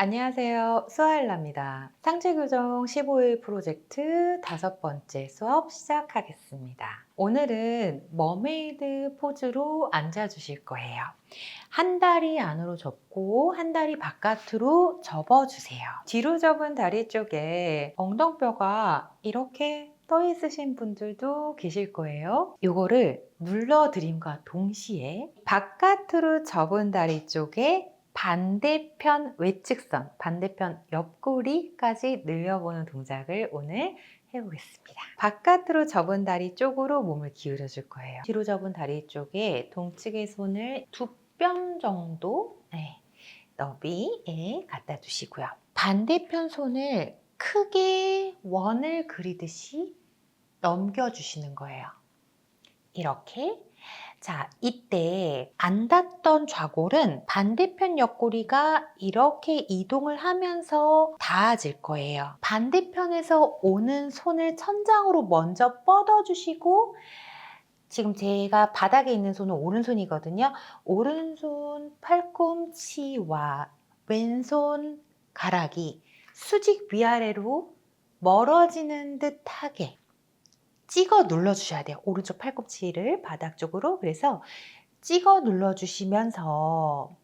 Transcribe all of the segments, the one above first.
안녕하세요. 수아일라입니다. 상체교정 15일 프로젝트 다섯 번째 수업 시작하겠습니다. 오늘은 머메이드 포즈로 앉아주실 거예요. 한 다리 안으로 접고 한 다리 바깥으로 접어주세요. 뒤로 접은 다리 쪽에 엉덩뼈가 이렇게 떠 있으신 분들도 계실 거예요. 요거를 눌러드림과 동시에 바깥으로 접은 다리 쪽에 반대편 외측선, 반대편 옆구리까지 늘려보는 동작을 오늘 해보겠습니다. 바깥으로 접은 다리 쪽으로 몸을 기울여 줄 거예요. 뒤로 접은 다리 쪽에 동측의 손을 두 뼘 정도 네, 너비에 갖다 두시고요. 반대편 손을 크게 원을 그리듯이 넘겨주시는 거예요. 이렇게 자, 이때 안 닿던 좌골은 반대편 옆구리가 이렇게 이동을 하면서 닿아질 거예요. 반대편에서 오는 손을 천장으로 먼저 뻗어주시고 지금 제가 바닥에 있는 손은 오른손이거든요. 오른손 팔꿈치와 왼손 가락이 수직 위아래로 멀어지는 듯하게 찍어 눌러 주셔야 돼요. 오른쪽 팔꿈치를 바닥 쪽으로. 그래서 찍어 눌러 주시면서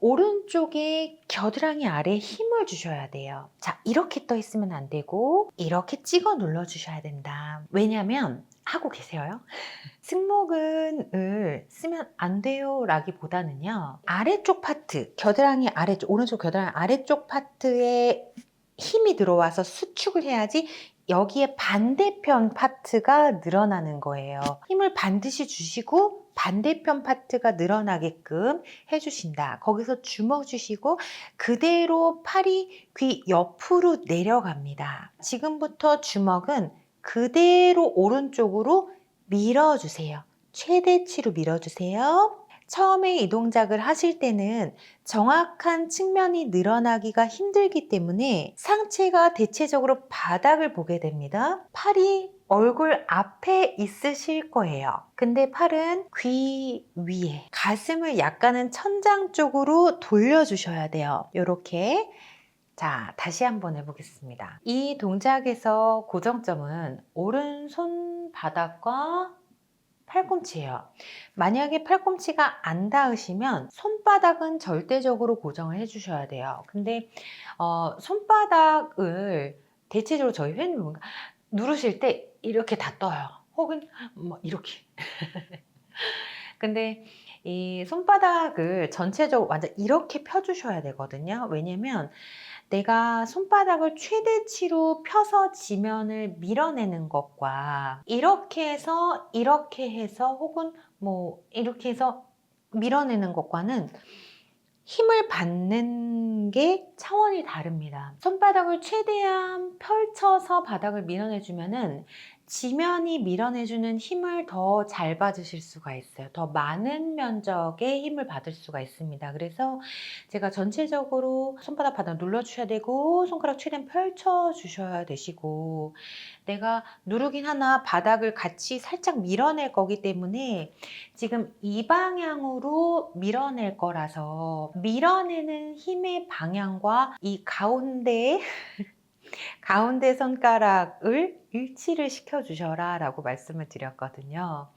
오른쪽에 겨드랑이 아래에 힘을 주셔야 돼요. 자, 이렇게 떠 있으면 안 되고 이렇게 찍어 눌러 주셔야 된다. 왜냐면 하고 계세요. 승모근을 쓰면 안 돼요 라기보다는요. 아래쪽 파트, 겨드랑이 아래쪽, 오른쪽 겨드랑이 아래쪽 파트에 힘이 들어와서 수축을 해야지 여기에 반대편 파트가 늘어나는 거예요. 힘을 반드시 주시고 반대편 파트가 늘어나게끔 해주신다. 거기서 주먹 주시고 그대로 팔이 귀 옆으로 내려갑니다. 지금부터 주먹은 그대로 오른쪽으로 밀어주세요. 최대치로 밀어주세요. 처음에 이 동작을 하실 때는 정확한 측면이 늘어나기가 힘들기 때문에 상체가 대체적으로 바닥을 보게 됩니다. 팔이 얼굴 앞에 있으실 거예요. 근데 팔은 귀 위에, 가슴을 약간은 천장 쪽으로 돌려주셔야 돼요. 이렇게. 자, 다시 한번 해보겠습니다. 이 동작에서 고정점은 오른손 바닥과 팔꿈치예요. 만약에 팔꿈치가 안 닿으시면 손바닥은 절대적으로 고정을 해주셔야 돼요. 근데 어, 손바닥을 대체적으로 저희 뭔가 누르실 때 이렇게 다 떠요. 혹은 뭐 이렇게. 근데 이 손바닥을 전체적으로 완전 이렇게 펴주셔야 되거든요. 왜냐면 내가 손바닥을 최대치로 펴서 지면을 밀어내는 것과 이렇게 해서 이렇게 해서 혹은 뭐 이렇게 해서 밀어내는 것과는 힘을 받는 게 차원이 다릅니다. 손바닥을 최대한 펼쳐서 바닥을 밀어내주면은 지면이 밀어내주는 힘을 더 잘 받으실 수가 있어요. 더 많은 면적의 힘을 받을 수가 있습니다. 그래서 제가 전체적으로 손바닥 바닥 눌러주셔야 되고 손가락 최대한 펼쳐주셔야 되시고 내가 누르긴 하나 바닥을 같이 살짝 밀어낼 거기 때문에 지금 이 방향으로 밀어낼 거라서 밀어내는 힘의 방향과 이 가운데 가운데 손가락을 일치를 시켜 주셔라 라고 말씀을 드렸거든요.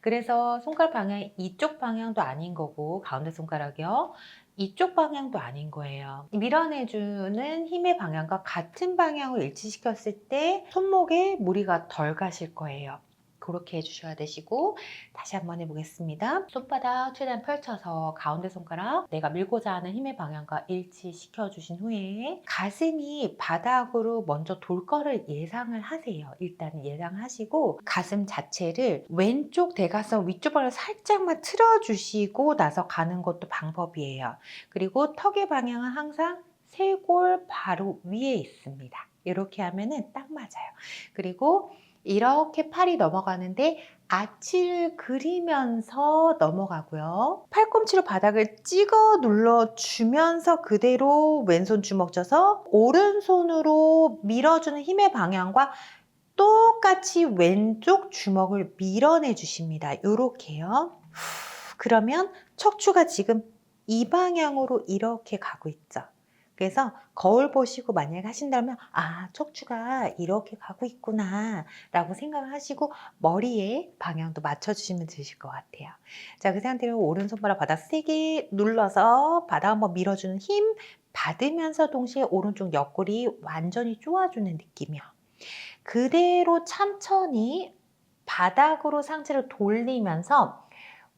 그래서 손가락 방향이 이쪽 방향도 아닌 거고 가운데 손가락이요. 이쪽 방향도 아닌 거예요. 밀어내주는 힘의 방향과 같은 방향을 일치시켰을 때 손목에 무리가 덜 가실 거예요. 그렇게 해주셔야 되시고 다시 한번 해보겠습니다. 손바닥 최대한 펼쳐서 가운데 손가락 내가 밀고자 하는 힘의 방향과 일치시켜 주신 후에 가슴이 바닥으로 먼저 돌 거를 예상을 하세요. 일단 예상하시고 가슴 자체를 왼쪽 대가슴 위쪽 방을 살짝만 틀어주시고 나서 가는 것도 방법이에요. 그리고 턱의 방향은 항상 쇄골 바로 위에 있습니다. 이렇게 하면은 딱 맞아요. 그리고 이렇게 팔이 넘어가는데 아치를 그리면서 넘어가고요. 팔꿈치로 바닥을 찍어 눌러 주면서 그대로 왼손 주먹 져서 오른손으로 밀어주는 힘의 방향과 똑같이 왼쪽 주먹을 밀어내 주십니다. 이렇게요. 그러면 척추가 지금 이 방향으로 이렇게 가고 있죠. 그래서 거울 보시고 만약에 하신다면 아 척추가 이렇게 가고 있구나 라고 생각을 하시고 머리에 방향도 맞춰주시면 되실 것 같아요. 자, 그 상태로 오른손바닥 바닥 세게 눌러서 바닥 한번 밀어주는 힘 받으면서 동시에 오른쪽 옆구리 완전히 쪼아주는 느낌이요. 그대로 천천히 바닥으로 상체를 돌리면서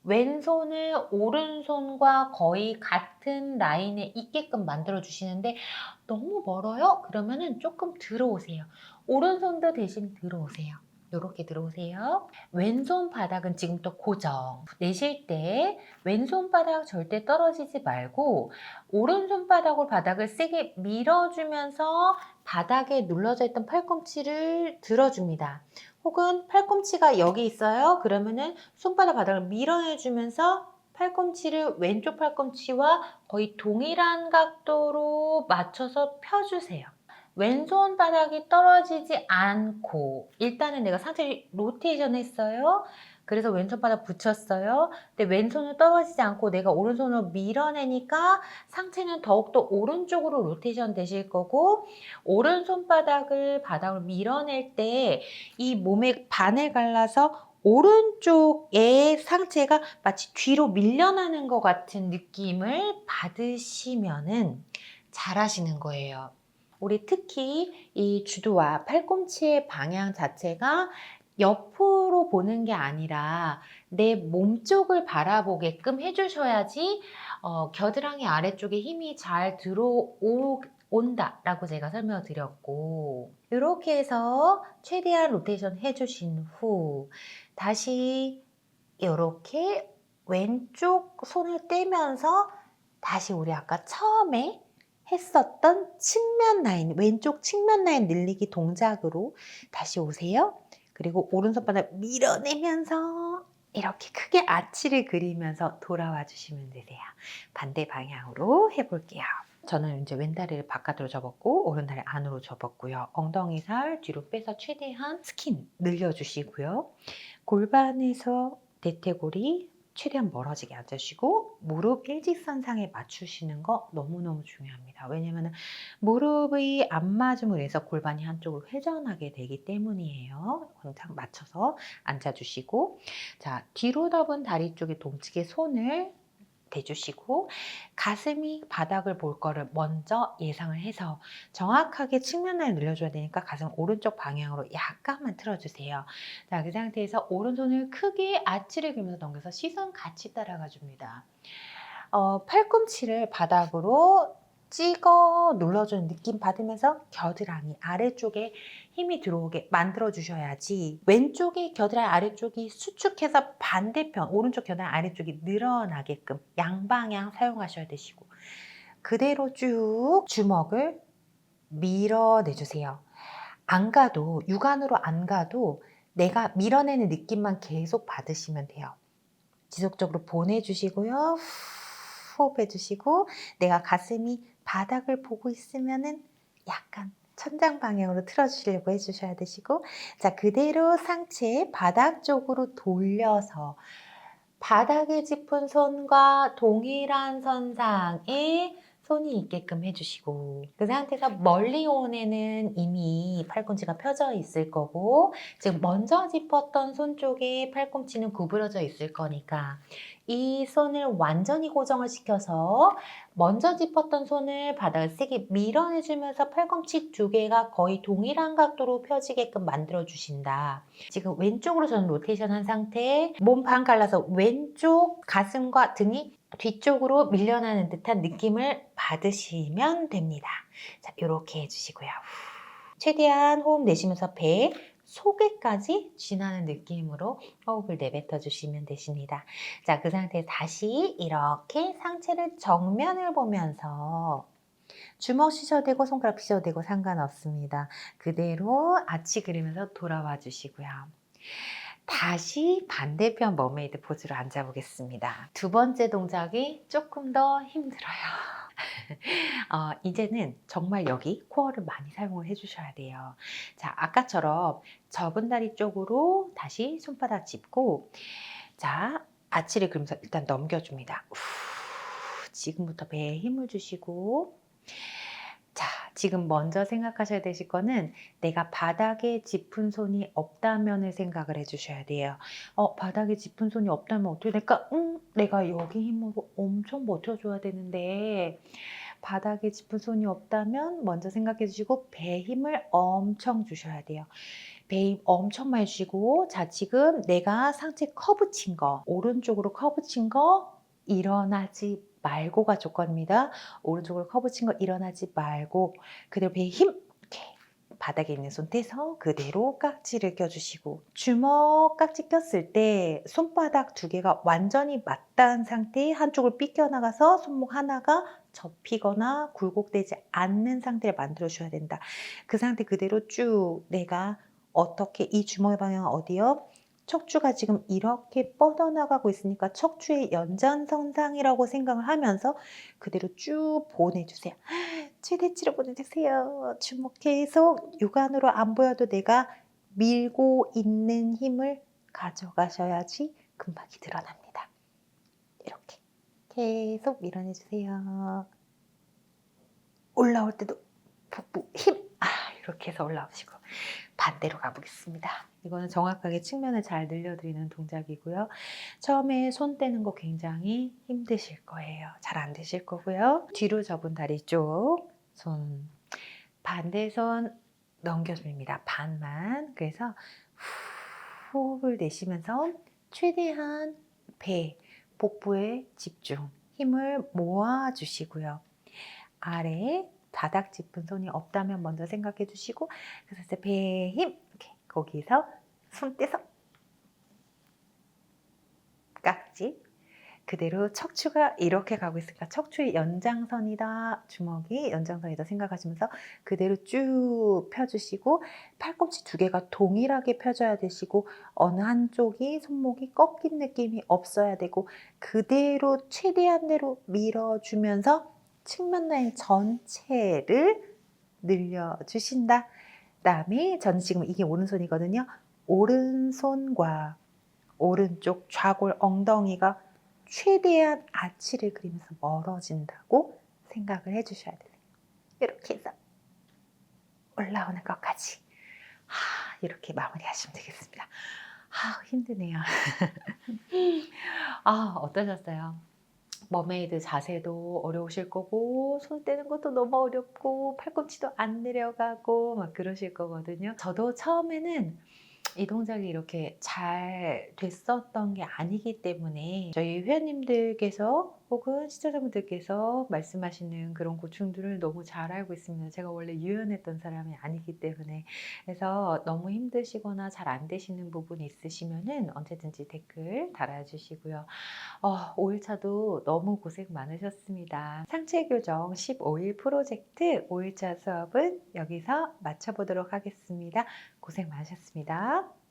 왼손을 오른손과 거의 같은 라인에 있게끔 만들어 주시는데 너무 멀어요? 그러면은 조금 들어오세요. 오른손도 대신 들어오세요. 이렇게 들어오세요. 왼손 바닥은 지금부터 고정. 내쉴 때 왼손 바닥 절대 떨어지지 말고 오른손 바닥으로 바닥을 세게 밀어주면서 바닥에 눌러져 있던 팔꿈치를 들어줍니다. 혹은 팔꿈치가 여기 있어요. 그러면은 손바닥 바닥을 밀어내주면서 팔꿈치를 왼쪽 팔꿈치와 거의 동일한 각도로 맞춰서 펴주세요. 왼손 바닥이 떨어지지 않고 일단은 내가 상체를 로테이션 했어요. 그래서 왼손 바닥 붙였어요. 근데 왼손은 떨어지지 않고 내가 오른손으로 밀어내니까 상체는 더욱더 오른쪽으로 로테이션 되실 거고 오른손 바닥을 바닥으로 밀어낼 때 이 몸의 반을 갈라서 오른쪽의 상체가 마치 뒤로 밀려나는 것 같은 느낌을 받으시면은 잘하시는 거예요. 우리 특히 이 주도와 팔꿈치의 방향 자체가 옆으로 보는 게 아니라 내 몸 쪽을 바라보게끔 해주셔야지 어, 겨드랑이 아래쪽에 힘이 잘 들어온다라고 제가 설명을 드렸고 이렇게 해서 최대한 로테이션 해주신 후 다시 이렇게 왼쪽 손을 떼면서 다시 우리 아까 처음에 했었던 측면 라인, 왼쪽 측면 라인 늘리기 동작으로 다시 오세요. 그리고 오른손 바닥 밀어내면서 이렇게 크게 아치를 그리면서 돌아와 주시면 되세요. 반대 방향으로 해볼게요. 저는 이제 왼다리를 바깥으로 접었고 오른다리 안으로 접었고요. 엉덩이 살 뒤로 빼서 최대한 스킨 늘려주시고요. 골반에서 대퇴골이 최대한 멀어지게 앉으시고 무릎 일직선상에 맞추시는 거 너무너무 중요합니다. 왜냐하면 무릎의 안맞음을 해서 골반이 한쪽으로 회전하게 되기 때문이에요. 항상 맞춰서 앉아주시고 자 뒤로 덮은 다리 쪽에 동측에 손을 대주시고 가슴이 바닥을 볼 거를 먼저 예상을 해서 정확하게 측면을 늘려줘야 되니까 가슴 오른쪽 방향으로 약간만 틀어주세요. 자, 그 상태에서 오른손을 크게 아치를 그리면서 넘겨서 시선 같이 따라가 줍니다. 어, 팔꿈치를 바닥으로 찍어 눌러주는 느낌 받으면서 겨드랑이 아래쪽에 힘이 들어오게 만들어 주셔야지 왼쪽이 겨드랑이 아래쪽이 수축해서 반대편 오른쪽 겨드랑이 아래쪽이 늘어나게끔 양방향 사용하셔야 되시고 그대로 쭉 주먹을 밀어내 주세요. 안 가도 육안으로 안 가도 내가 밀어내는 느낌만 계속 받으시면 돼요. 지속적으로 보내주시고요. 호흡해 주시고 내가 가슴이 바닥을 보고 있으면은 약간 천장 방향으로 틀어주시려고 해주셔야 되시고 자 그대로 상체 바닥 쪽으로 돌려서 바닥에 짚은 손과 동일한 선상에 손이 있게끔 해주시고 그 상태에서 멀리 온 애는 이미 팔꿈치가 펴져 있을 거고 지금 먼저 짚었던 손 쪽에 팔꿈치는 구부러져 있을 거니까 이 손을 완전히 고정을 시켜서 먼저 짚었던 손을 바닥을 세게 밀어내주면서 팔꿈치 두 개가 거의 동일한 각도로 펴지게끔 만들어 주신다. 지금 왼쪽으로 저는 로테이션 한 상태에 몸반 갈라서 왼쪽 가슴과 등이 뒤쪽으로 밀려나는 듯한 느낌을 받으시면 됩니다. 자, 이렇게 해주시고요. 후. 최대한 호흡 내쉬면서 배 속에까지 지나는 느낌으로 호흡을 내뱉어 주시면 되십니다. 자, 그 상태에 다시 이렇게 상체를 정면을 보면서 주먹 쉬셔도 되고 손가락 피셔도 되고 상관없습니다. 그대로 아치 그리면서 돌아와 주시고요. 다시 반대편 머메이드 포즈로 앉아 보겠습니다. 두 번째 동작이 조금 더 힘들어요. 어, 이제는 정말 여기 코어를 많이 사용을 해주셔야 돼요. 자, 아까처럼 접은 다리 쪽으로 다시 손바닥 짚고, 자, 아치를 그러면서 일단 넘겨줍니다. 후, 지금부터 배에 힘을 주시고, 지금 먼저 생각하셔야 되실 거는 내가 바닥에 짚은 손이 없다면을 생각을 해주셔야 돼요. 어, 바닥에 짚은 손이 없다면 어떻게 될까? 응, 내가 여기 힘으로 엄청 버텨줘야 되는데 바닥에 짚은 손이 없다면 먼저 생각해 주시고 배 힘을 엄청 주셔야 돼요. 배힘 엄청 많이 주시고 자 지금 내가 상체 커브 친 거 오른쪽으로 커브 친 거 일어나지 말고가 조건입니다. 오른쪽으로 커브 친 거 일어나지 말고 그대로 배에 힘 이렇게 바닥에 있는 손 떼서 그대로 깍지를 껴주시고 주먹 깍지 꼈을 때 손바닥 두 개가 완전히 맞닿은 상태에 한쪽을 삐껴나가서 손목 하나가 접히거나 굴곡되지 않는 상태를 만들어 주셔야 된다. 그 상태 그대로 쭉 내가 어떻게 이 주먹의 방향은 어디요? 척추가 지금 이렇게 뻗어나가고 있으니까 척추의 연장선상이라고 생각을 하면서 그대로 쭉 보내주세요. 최대치로 보내주세요. 주먹 계속 육안으로 안 보여도 내가 밀고 있는 힘을 가져가셔야지 근막이 드러납니다. 이렇게 계속 밀어내주세요. 올라올 때도 북부 힘! 아, 이렇게 해서 올라오시고 반대로 가보겠습니다. 이거는 정확하게 측면을 잘 늘려드리는 동작이고요. 처음에 손 떼는 거 굉장히 힘드실 거예요. 잘 안 되실 거고요. 뒤로 접은 다리 쪽, 손, 반대 손 넘겨줍니다. 반만. 그래서 후, 호흡을 내쉬면서 최대한 배, 복부에 집중, 힘을 모아주시고요. 아래 바닥 짚은 손이 없다면 먼저 생각해 주시고 그래서 이제 배에 힘 이렇게 거기서 손 떼서. 깍지. 그대로 척추가 이렇게 가고 있으니까 척추의 연장선이다. 주먹이 연장선이다 생각하시면서 그대로 쭉 펴주시고 팔꿈치 두 개가 동일하게 펴져야 되시고 어느 한쪽이 손목이 꺾인 느낌이 없어야 되고 그대로 최대한대로 밀어주면서 측면 라인 전체를 늘려주신다. 그다음에 저는 지금 이게 오른손이거든요. 오른손과 오른쪽 좌골 엉덩이가 최대한 아치를 그리면서 멀어진다고 생각을 해주셔야 돼요. 이렇게 해서 올라오는 것까지 하, 이렇게 마무리하시면 되겠습니다. 아 힘드네요. 아 어떠셨어요? 머메이드 자세도 어려우실 거고 손 떼는 것도 너무 어렵고 팔꿈치도 안 내려가고 막 그러실 거거든요. 저도 처음에는 이 동작이 이렇게 잘 됐었던 게 아니기 때문에 저희 회원님들께서 혹은 시청자분들께서 말씀하시는 그런 고충들을 너무 잘 알고 있습니다. 제가 원래 유연했던 사람이 아니기 때문에 그래서 너무 힘드시거나 잘 안 되시는 부분이 있으시면은 언제든지 댓글 달아주시고요. 어, 5일차도 너무 고생 많으셨습니다. 상체 교정 15일 프로젝트 5일차 수업은 여기서 마쳐보도록 하겠습니다. 고생 많으셨습니다.